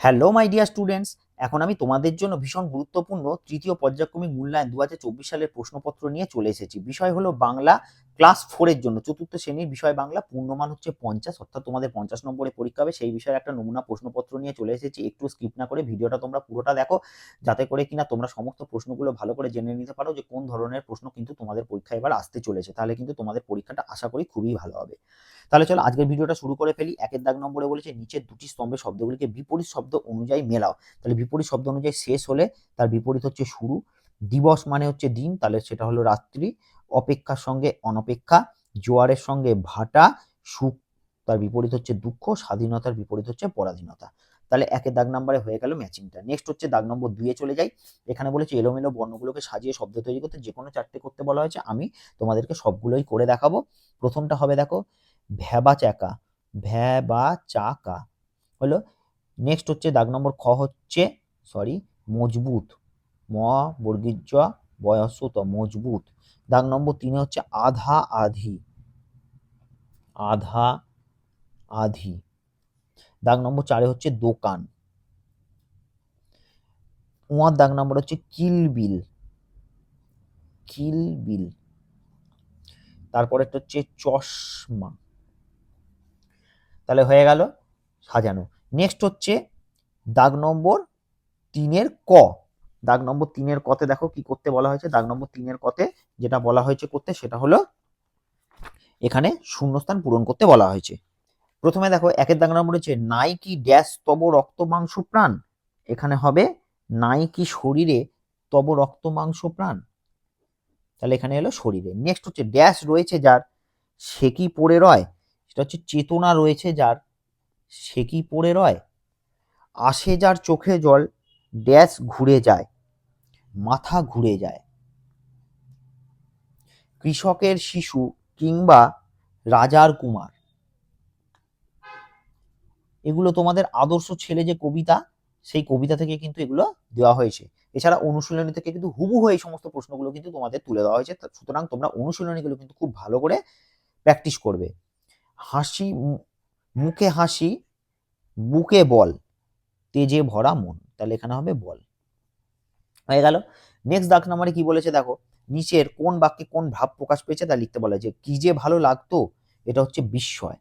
Hello my dear students এখন আমি তোমাদের জন্য ভীষণ গুরুত্বপূর্ণ তৃতীয় পর্যায়ক্রমিক মূল্যায়ন দু হাজার চব্বিশ সালের প্রশ্নপত্র নিয়ে চলে এসেছি। বিষয় হলো বাংলা ক্লাস ফোরের জন্য। চতুর্থ শ্রেণির বিষয় বাংলা পূর্ণমান হচ্ছে পঞ্চাশ, অর্থাৎ তোমাদের পঞ্চাশ নম্বরে পরীক্ষা হবে। সেই বিষয়ে একটা নমুনা প্রশ্নপত্র নিয়ে চলে এসেছি। একটু স্কিপ না করে ভিডিওটা তোমরা পুরোটা দেখো, যাতে করে কিনা তোমরা সমস্ত প্রশ্নগুলো ভালো করে জেনে নিতে পারো যে কোন ধরনের প্রশ্ন কিন্তু তোমাদের পরীক্ষা এবার আসতে চলেছে। তাহলে কিন্তু তোমাদের পরীক্ষাটা আশা করি খুবই ভালো হবে। তাহলে চলো আজকের ভিডিওটা শুরু করে ফেলি। একের দাগ নম্বরে বলেছে, নিচের দুটি স্তম্ভের শব্দগুলিকে বিপরীত শব্দ অনুযায়ী মেলাও। তাহলে বিপরীত শব্দ অনুযায়ী শেষ হলে তার বিপরীত হচ্ছে শুরু। দিবস মানে হচ্ছে দিন, তাহলে সেটা হলো রাত্রি। অপেক্ষার সঙ্গে অনপেক্ষা, জোয়ারের সঙ্গে ভাটা, সুখ, তার বিপরীত হচ্ছে দুঃখ, স্বাধীনতার বিপরীত হচ্ছে পরাধীনতা। তাহলে একের দাগ নম্বরে হয়ে গেল ম্যাচিংটা নেক্সট হচ্ছে দাগ নম্বর দুয়ে চলে যাই। এখানে বলেছে, এলোমেলো বর্ণগুলোকে সাজিয়ে শব্দ তৈরি করতে যে কোনো চারটে করতে বলা হয়েছে। আমি তোমাদেরকে সবগুলোই করে দেখাবো। প্রথমটা হবে দেখো ভ্যাবা চাকা ভ্যাবা চাকা। হলো নেক্সট হচ্ছে দাগ নম্বর খ হচ্ছে সরি মজবুত। ম বর্গীর জ বয়স্ত, মজবুত। দাগ নম্বর তিনে হচ্ছে আধা আধি। আধা আধি। দাগ নম্বর চারে হচ্ছে দোকান। উয়ার দাগ নম্বর হচ্ছে কিলবিল কিলবিল তারপরে একটা হচ্ছে চশমা। তাহলে হয়ে গেল সাজানো। নেক্সট হচ্ছে দাগ নম্বর তিনের ক। দাগ নম্বর তিনের কতে দেখো কি করতে বলা হয়েছে? দাগ নম্বর তিনের কতে যেটা বলা হয়েছে করতে সেটা হলো এখানে শূন্যস্থান পূরণ করতে বলা হয়েছে। প্রথমে দেখো একের দাগ নম্বর হচ্ছে নাই কি ড্যাশ তব রক্ত মাংস প্রাণ? এখানে হবে নাই কি শরীরে তব রক্ত মাংস প্রাণ? তাহলে এখানে এলো শরীরে। নেক্সট হচ্ছে ড্যাশ রয়েছে যার, সে কি পড়ে রয়? সেটা হচ্ছে চেতনা রয়েছে যার, সে কি পড়ে রয়? আসে যার চোখে জল, ড্যাশ ঘুরে যায়, মাথা ঘুরে যায়। কৃষকের শিশু কিংবা রাজার কুমার। এগুলো তোমাদের আদর্শ ছেলে যে কবিতা, সেই কবিতা থেকে কিন্তু এগুলো দেওয়া হয়েছে। এছাড়া অনুশীলনী থেকে কিন্তু হুবহু এই সমস্ত প্রশ্নগুলো কিন্তু তোমাদের তুলে দেওয়া হয়েছে। সুতরাং তোমরা অনুশীলনীগুলো কিন্তু খুব ভালো করে প্র্যাকটিস করবে। হাসি, মুখে হাসি, বুকে বল, তেজে ভরা মন। তাহলে এখানে হবে বল। হয়ে গেল। নেক্সট দাগ নাম্বারে কি বলেছে দেখো? নিচের কোন বাক্যে কোন ভাব প্রকাশ পেয়েছে তা লিখতে বলা হয়েছে। কি যে ভালো লাগতো, এটা হচ্ছে বিস্ময়।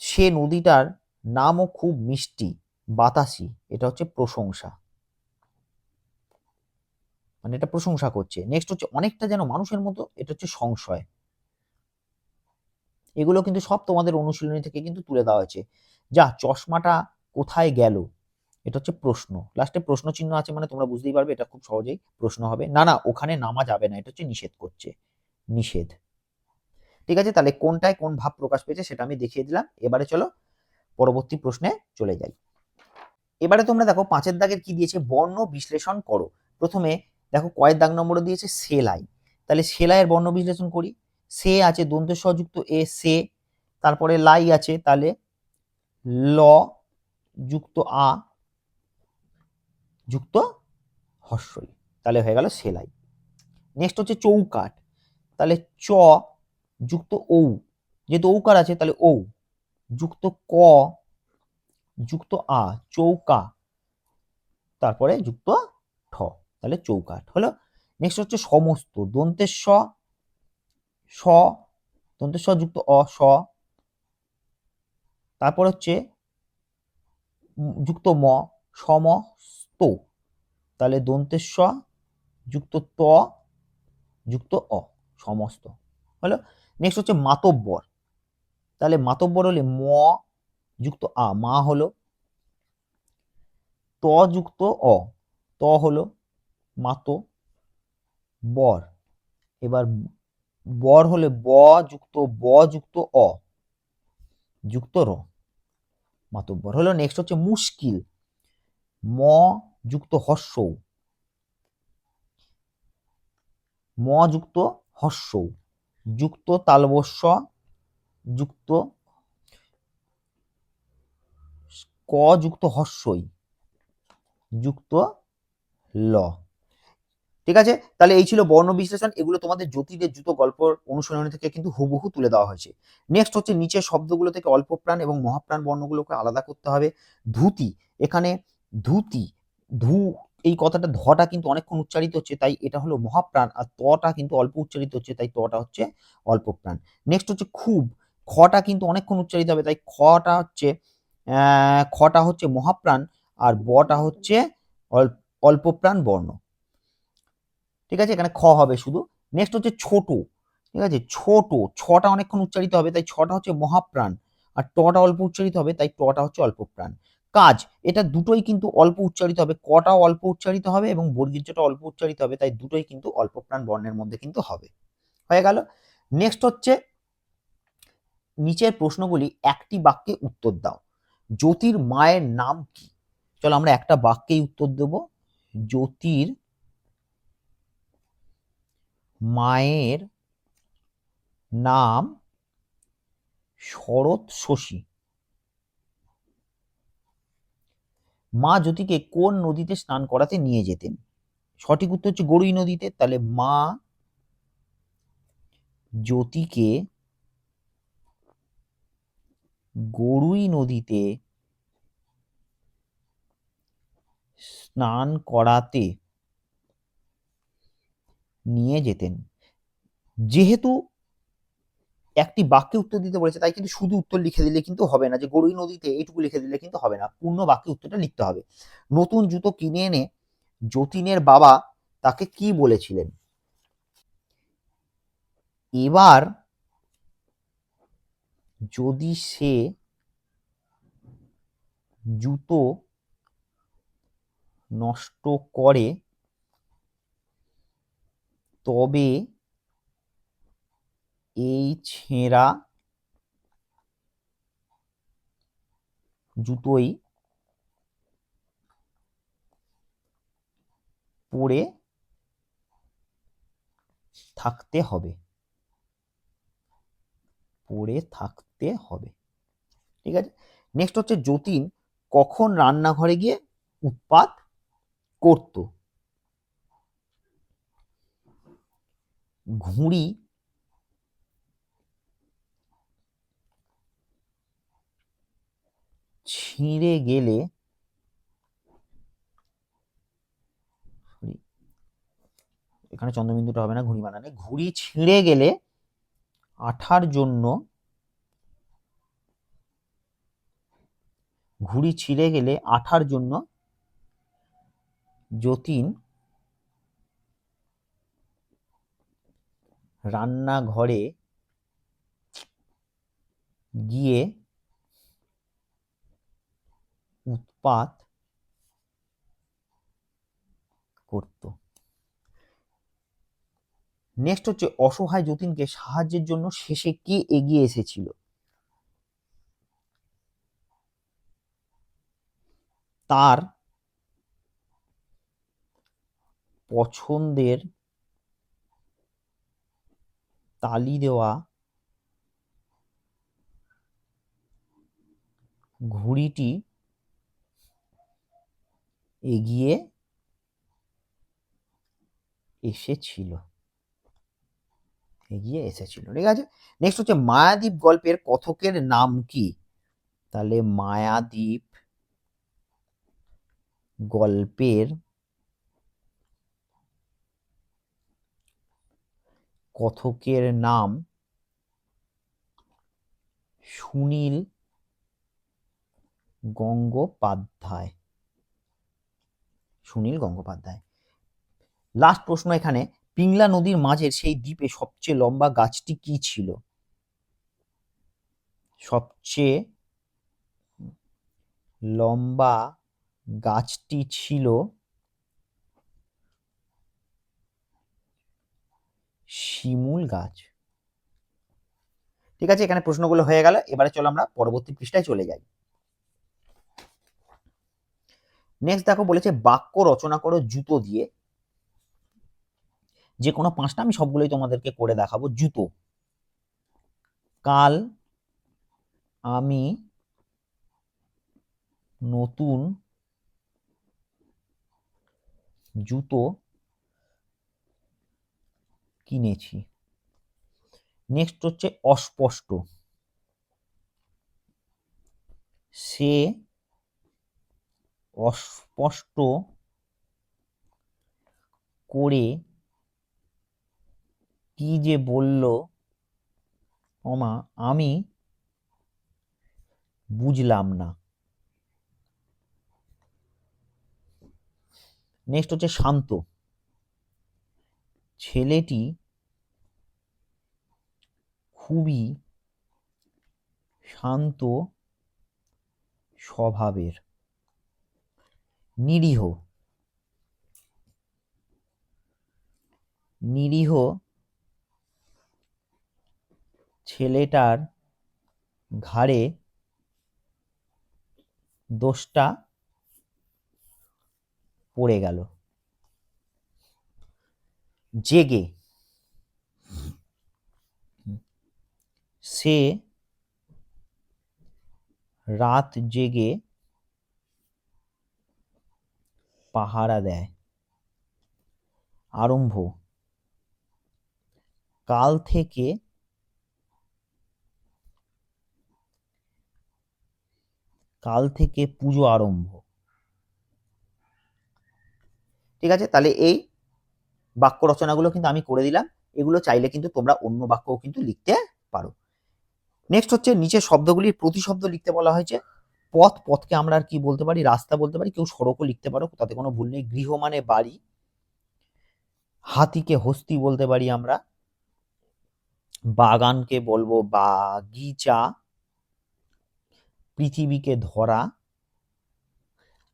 সে নদীটার নামও খুব মিষ্টি, বাতাসি, এটা হচ্ছে প্রশংসা। মানে এটা প্রশংসা করছে। নেক্সট হচ্ছে অনেকটা যেন মানুষের মতো, এটা হচ্ছে সংশয়। এগুলো কিন্তু সব তোমাদের অনুশীলনী থেকে কিন্তু তুলে দেওয়া হয়েছে। যা চশমাটা কোথায় গেল? এটা হচ্ছে প্রশ্ন। লাস্টে প্রশ্ন চিহ্ন আছে মানে তোমরা বুঝতেই পারবে, এটা খুব সহজেই প্রশ্ন হবে। না না, ওখানে নামা যাবে না, এটা হচ্ছে নিষেধ করছে। নিষেধ। ঠিক আছে, তাহলে কোনটায় কোন ভাব প্রকাশ পেয়েছে সেটা আমি দেখিয়ে দিলাম। এবারে চলো পরবর্তী প্রশ্নে চলে যাই। এবারে তোমরা দেখো পাঁচের দাগের কি দিয়েছে? বর্ণ বিশ্লেষণ করো। প্রথমে দেখো কয়ের দাগ নম্বর দিয়েছে সেলাই তাহলে সেলাইয়ের বর্ণ বিশ্লেষণ করি। সে আছে দন্ত যুক্ত এ, সে। তারপরে লাই আছে, তাহলে ল যুক্ত আ, যুক্ত হর্ষই তাহলে হয়ে গেল সেলাই নেক্সট হচ্ছে চৌকাট তাহলে চ যুক্ত ঔ। যেহেতু ঔকার আছে, তাহলে ঔ। যুক্ত ক, যুক্ত আ, চৌকা। তারপরে যুক্ত ঠ। তাহলে চৌকাট হলো। নেক্সট হচ্ছে সমস্ত, দন্তের স স, দন্তের স যুক্ত অ, স। তারপর হচ্ছে যুক্ত ম, সমস্ত। তাহলে দন্তের স যুক্ত ত, যুক্ত অ, সমস্ত। হলো নেক্সট হচ্ছে মাতব্বর। তাহলে মাতব্বর হলে ম যুক্ত আ, মা হলো। ত যুক্ত অ, ত হলো মাতো, বর। এবার বর হলে ব যুক্ত ব যুক্ত অ, যুক্ত র। মাতব্বর হলো নেক্সট হচ্ছে মুশকিল। ম যুক্ত হর্ষৌ। ম যুক্ত হর্ষৌ। যুক্ত তালবস্য, যুক্ত ক যুক্ত হর্ষই। যুক্ত ল। ঠিক আছে? তাহলে এই ছিল বর্ণ বিশ্লেষণ। এগুলো তোমাদের জ্যোতিদের জুতো গল্প অনুশীলনী থেকে কিন্তু হুবহু তুলে দেওয়া হয়েছে। নেক্সট হচ্ছে নিচের শব্দগুলো থেকে অল্প প্রাণ এবং মহাপ্রাণ বর্ণগুলোকে আলাদা করতে হবে। ধুতি, এখানে ধুতি, ধু, এই কথাটা ধটা কিন্তু অনেকক্ষণ উচ্চারিত হচ্ছে, তাই এটা হলো মহাপ্রাণ, আর তটা কিন্তু অল্প উচ্চারিত হচ্ছে, তাই তটা হচ্ছে অল্প প্রাণ নেক্সট হচ্ছে খুব, খটা কিন্তু অনেকক্ষণ উচ্চারিত হবে, তাই খটা হচ্ছে খটা হচ্ছে মহাপ্রাণ, আর বটা হচ্ছে অল্প অল্প প্রাণ বর্ণ। ঠিক আছে? এখানে খ হবে শুধু। নেক্সট হচ্ছে ছোট। ঠিক আছে? ছোট। ছটা অনেকক্ষণ উচ্চারিত হবে, তাই ছটা হচ্ছে মহাপ্রাণ। আর টটা অল্প উচ্চারিত হবে, তাই টটা হচ্ছে অল্প প্রাণ। কাজ, এটা দুটোই কিন্তু অল্প উচ্চারিত হবে। কটা অল্প উচ্চারিত হবে এবং বর্গীর্যটা অল্প উচ্চারিত হবে, তাই দুটোই কিন্তু অল্প প্রাণ বর্ণের মধ্যে কিন্তু হবে। হয়ে গেল। নেক্সট হচ্ছে, নিচের প্রশ্নগুলি একটি বাক্যে উত্তর দাও। জ্যোতির মায়ের নাম কি? চলো আমরা একটা বাক্যেই উত্তর দেব। জ্যোতির মায়ের নাম শরৎ শশী। মা জ্যোতিকে কোন নদীতে স্নান করাতে নিয়ে যেতেন? সঠিক উত্তর হচ্ছে গরুই নদীতে। তাহলে মা জ্যোতিকে গরুই নদীতে স্নান করাতে নিয়ে যেতেন। যেহেতু একটি বাক্যে উত্তর দিতে বলেছে, তাই কিন্তু শুধু উত্তর লিখে দিলে কিন্তু হবে না, যে গরুই নদীতে এইটুকু লিখে দিলে কিন্তু হবে না, পূর্ণ বাক্যে উত্তরটা লিখতে হবে। নতুন জুতো কিনে এনে যতীনের বাবা তাকে কি বলেছিলেন? এবার যদি সে জুতো নষ্ট করে তবে এই ছেঁড়া জুতোই পরে থাকতে হবে। পরে থাকতে হবে। ঠিক আছে? নেক্সট হচ্ছে যতীন কখন রান্নাঘরে গিয়ে উৎপাত করত। ঘুড়ি ছিঁড়ে গেলে এখানে চন্দ্রবিন্দুটা হবে না, ঘুড়ি বানানে ঘুড়ি ছিঁড়ে গেলে আঠার জন্য ঘুড়ি ছিঁড়ে গেলে আঠার জন্য যতীন রান্নাঘরে গিয়ে উৎপাত করত। নেক্সট হচ্ছে অসহায় যতীনকে সাহায্যের জন্য শেষে কে এগিয়ে এসেছিল? তার পছন্দের তালি দেওয়া, ঘুড়িটি এগিয়ে এসেছিল। এগিয়ে এসেছিল। ঠিক আছে? নেক্সট হচ্ছে মায়াদ্বীপ গল্পের কথকের নাম কি? তাহলে মায়াদ্বীপ গল্পের কথকের নাম সুনীল গঙ্গোপাধ্যায়। সুনীল গঙ্গোপাধ্যায়। লাস্ট প্রশ্ন এখানে, পিংলা নদীর মাঝের সেই দ্বীপে সবচেয়ে লম্বা গাছটি কি ছিল? সবচেয়ে লম্বা গাছটি ছিল শিমুল গাছ। ঠিক আছে, এখানে প্রশ্নগুলো হয়ে গেল। এবারে চলো আমরা পরবর্তী পৃষ্ঠায় চলে যাই। নেক্সট দেখো বলেছে, বাক্য রচনা করো জুতো দিয়ে। যে কোনো পাঁচটা আমি সবগুলোই তোমাদেরকে করে দেখাবো। জুতো। কাল আমি নতুন জুতো কিনেছি। নেক্সট হচ্ছে অস্পষ্ট। সে অস্পষ্ট করে কি যে বলল, ওমা, আমি বুঝলাম না। নেক্সট হচ্ছে শান্ত। ছেলেটি খুবই শান্ত স্বভাবের নিরীহ। নিরীহ ছেলেটার ঘাড়ে দোষটা পড়ে গেল। জেগে। সে রাত জেগে পাহারা দেয়। আরম্ভ। কাল থেকে কাল থেকে পুজো আরম্ভ। ঠিক আছে? তাহলে এই বাক্য রচনাগুলো কিন্তু আমি করে দিলাম। এগুলো চাইলে কিন্তু তোমরা অন্য বাক্যও কিন্তু লিখতে পারো। নেক্সট হচ্ছে নিচে শব্দগুলির প্রতিশব্দ লিখতে বলা হয়েছে। পথ, পথকে আমরা আর কি বলতে পারি? রাস্তা বলতে পারি? কেউ সড়কও লিখতে পারো, তাতে কোনো ভুল নেই। গৃহ মানে বাড়ি। হাতিকে হস্তি বলতে পারি আমরা। বাগানকে বলব বাগিচা। পৃথিবীকে ধরা।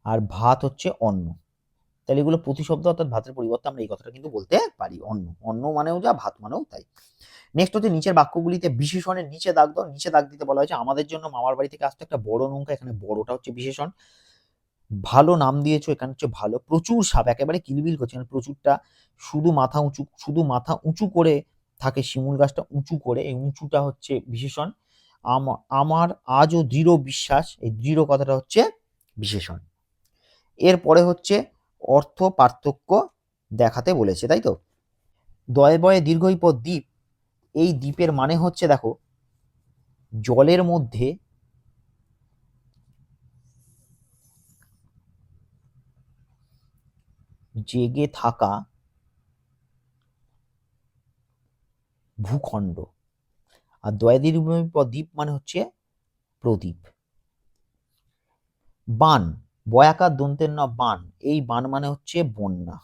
আর ভাত হচ্ছে অন্ন। তাহলে এগুলো প্রতিশব্দ অর্থাৎ ভাতের পরিবর্তে আমরা এই কথাটা কিন্তু বলতে পারি। অন্য অন্ন মানেও যা, ভাত মানেও তাই। নেক্সট হচ্ছে নিচের বাক্যগুলিতে বিশেষণের নিচে দাগ দাও, নিচে দাগ দিতে বলা হয়েছে, আমাদের জন্য মামার বাড়ি থেকে আসতে একটা বড় নৌকা, এখানে বড়টা হচ্ছে বিশেষণ। ভালো নাম দিয়েছ, এখানে হচ্ছে ভালো। প্রচুর সাপ, একেবারে কিলবিল করছে, এখানে প্রচুরটা শুধু মাথা উঁচু, শুধু মাথা উঁচু করে থাকে, শিমুল গাছটা উঁচু করে, এই উঁচুটা হচ্ছে বিশেষণ। আম- আমার আজও দৃঢ় বিশ্বাস, এই দৃঢ় কথাটা হচ্ছে বিশেষণ। এরপরে হচ্ছে অর্থ পার্থক্য দেখাতে বলেছে, তাই তো? দয়ে বয়ে দীর্ঘই পদ দ্বীপ, এই দ্বীপের মানে হচ্ছে দেখো, জলের মধ্যে জেগে থাকা ভূখণ্ড। আর দয়াদির দ্বীপ মানে হচ্ছে প্রদীপ। বান বয়াকার দন্তের ন বান, এই বান মানে হচ্ছে বন্যা।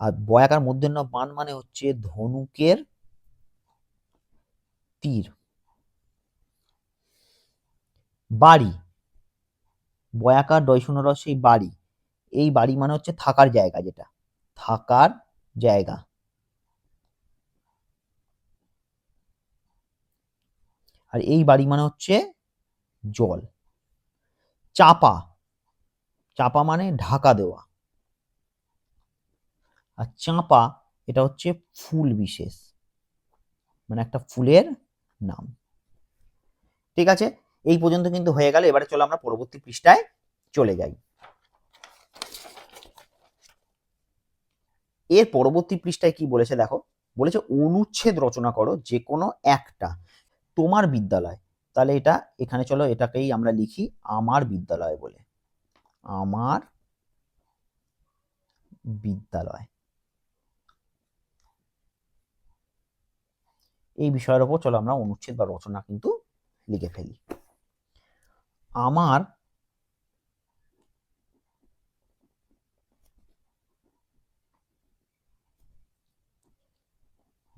আর বয়াকার মধ্যের ন বান মানে হচ্ছে ধনুকের তীর। বাড়ি বয়াকার ডয়শূন্য সেই বাড়ি, এই বাড়ি মানে হচ্ছে থাকার জায়গা যেটা, থাকার জায়গা। আর এই বাড়ি মানে হচ্ছে জল। চাপা। চাপা মানে ঢাকা দেওয়া। আর চাপা, এটা হচ্ছে ফুল বিশেষ। মানে একটা ফুলের নাম। ঠিক আছে? এই পর্যন্ত কিন্তু হয়ে গেল। এবারে চলো আমরা পরবর্তী পৃষ্ঠায় চলে যাই। এর পরবর্তী পৃষ্ঠায় কি বলেছে দেখো? বলেছে অনুচ্ছেদ রচনা করো যে কোনো একটা। তোমার বিদ্যালয়। তাহলে এটা এখানে চলো এটাকেই আমরা লিখি আমার বিদ্যালয় বলে। আমার বিদ্যালয়। এই বিষয়ের ওপর চলো আমরা অনুচ্ছেদ বা রচনা কিন্তু লিখে ফেলি। আমার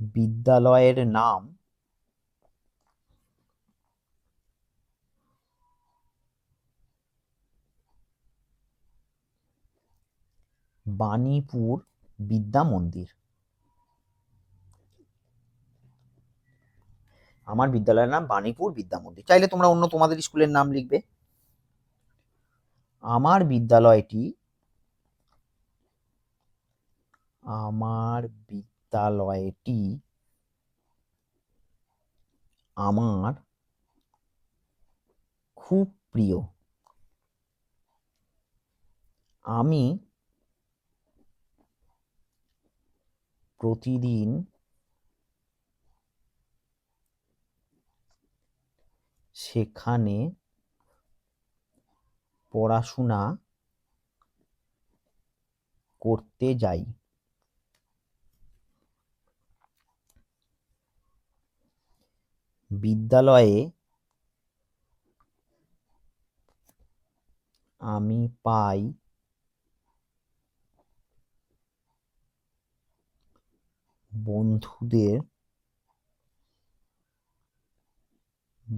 বিদ্যালয়ের নাম বাণীপুর বিদ্যা মন্দির। আমার বিদ্যালয়ের নাম বাণীপুর বিদ্যা মন্দির। চাইলে তোমরা অন্য তোমাদের স্কুলের নাম লিখবে। আমার বিদ্যালয়টি আমার বিদ্যালয়টি আমার খুব প্রিয়। আমি প্রতিদিন সেখানে পড়াশোনা করতে যাই। বিদ্যালয়ে আমি পাই বন্ধুদের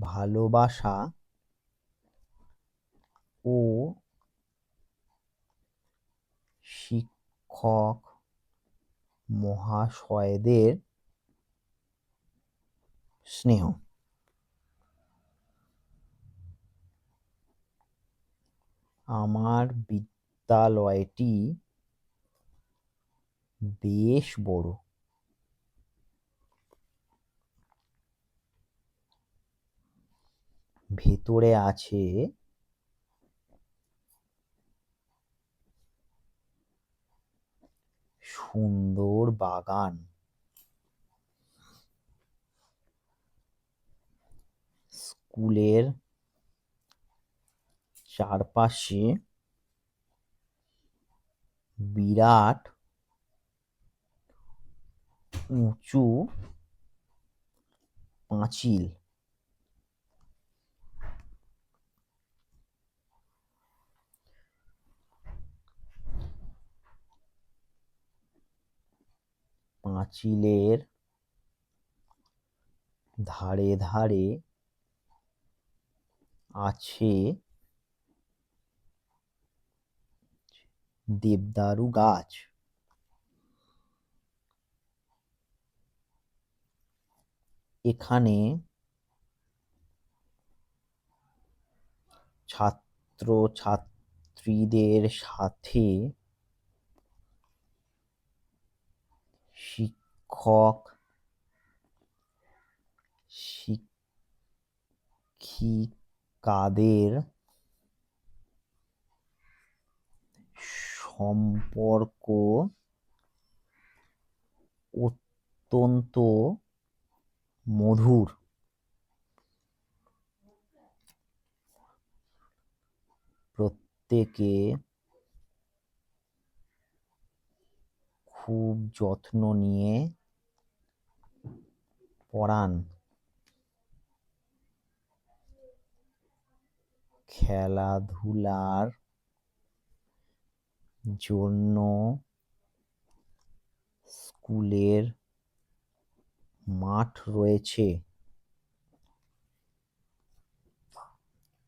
ভালোবাসা ও শিক্ষক মহাশয়দের স্নেহ। আমার বিদ্যালয়টি বেশ বড়। ভেতরে আছে সুন্দর বাগান। স্কুলের চারপাশে বিরাট উঁচু পাঁচিল। পাঁচিলের ধারে ধারে আছে দেবদারু গাছ। এখানে ছাত্র ছাত্রীদের সাথে শিক্ষক শিক্ষিকাদের সম্পর্ক অত্যন্ত মধুর। প্রত্যেকে খুব যত্ন নিয়ে পড়ান খেলাধুলার জন্য স্কুলের মাঠ রয়েছে।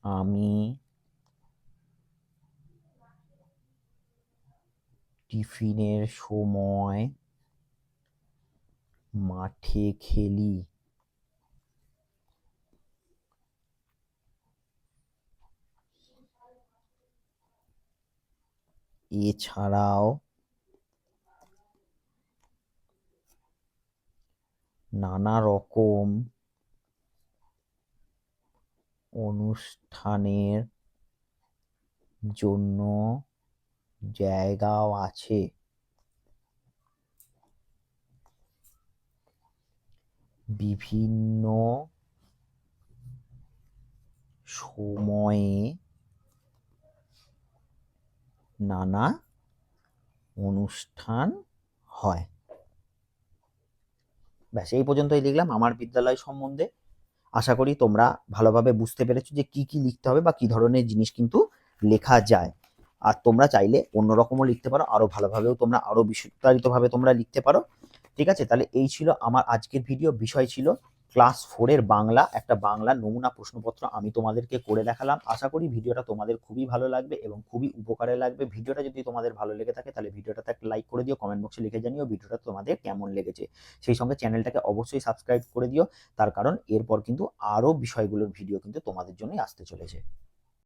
আমি টিফিনের সময় মাঠে খেলি। এছাড়াও নানা রকম অনুষ্ঠানের জন্য জায়গাও আছে। বিভিন্ন সময়ে নানা অনুষ্ঠান হয়। ব্যাস, এই পর্যন্তই লিখলাম আমার বিদ্যালয় সম্বন্ধে। আশা করি তোমরা ভালোভাবে বুঝতে পেরেছ যে কি কি লিখতে হবে বা কি ধরনের জিনিস কিন্তু লেখা যায়। আর তোমরা চাইলে অন্যরকমও লিখতে পারো, আরও ভালোভাবেও তোমরা, আরও বিস্তারিতভাবে তোমরা লিখতে পারো। ঠিক আছে? তাহলে এই ছিল আমার আজকের ভিডিও বিষয় ছিল ক্লাস ফোরের বাংলা, একটা বাংলা নমুনা প্রশ্নপত্র আমি তোমাদেরকে করে দেখালাম। আশা করি ভিডিওটা তোমাদের খুবই ভালো লাগবে এবং খুবই উপকারে লাগবে। ভিডিওটা যদি তোমাদের ভালো লেগে থাকে, তাহলে ভিডিওটাতে একটা লাইক করে দিও কমেন্ট বক্সে লিখে জানিও ভিডিওটা তোমাদের কেমন লেগেছে। সেই সঙ্গে চ্যানেলটাকে অবশ্যই সাবস্ক্রাইব করে দিও। তার কারণ এরপর কিন্তু আরও বিষয়গুলোর ভিডিও কিন্তু তোমাদের জন্যই আসতে চলেছে।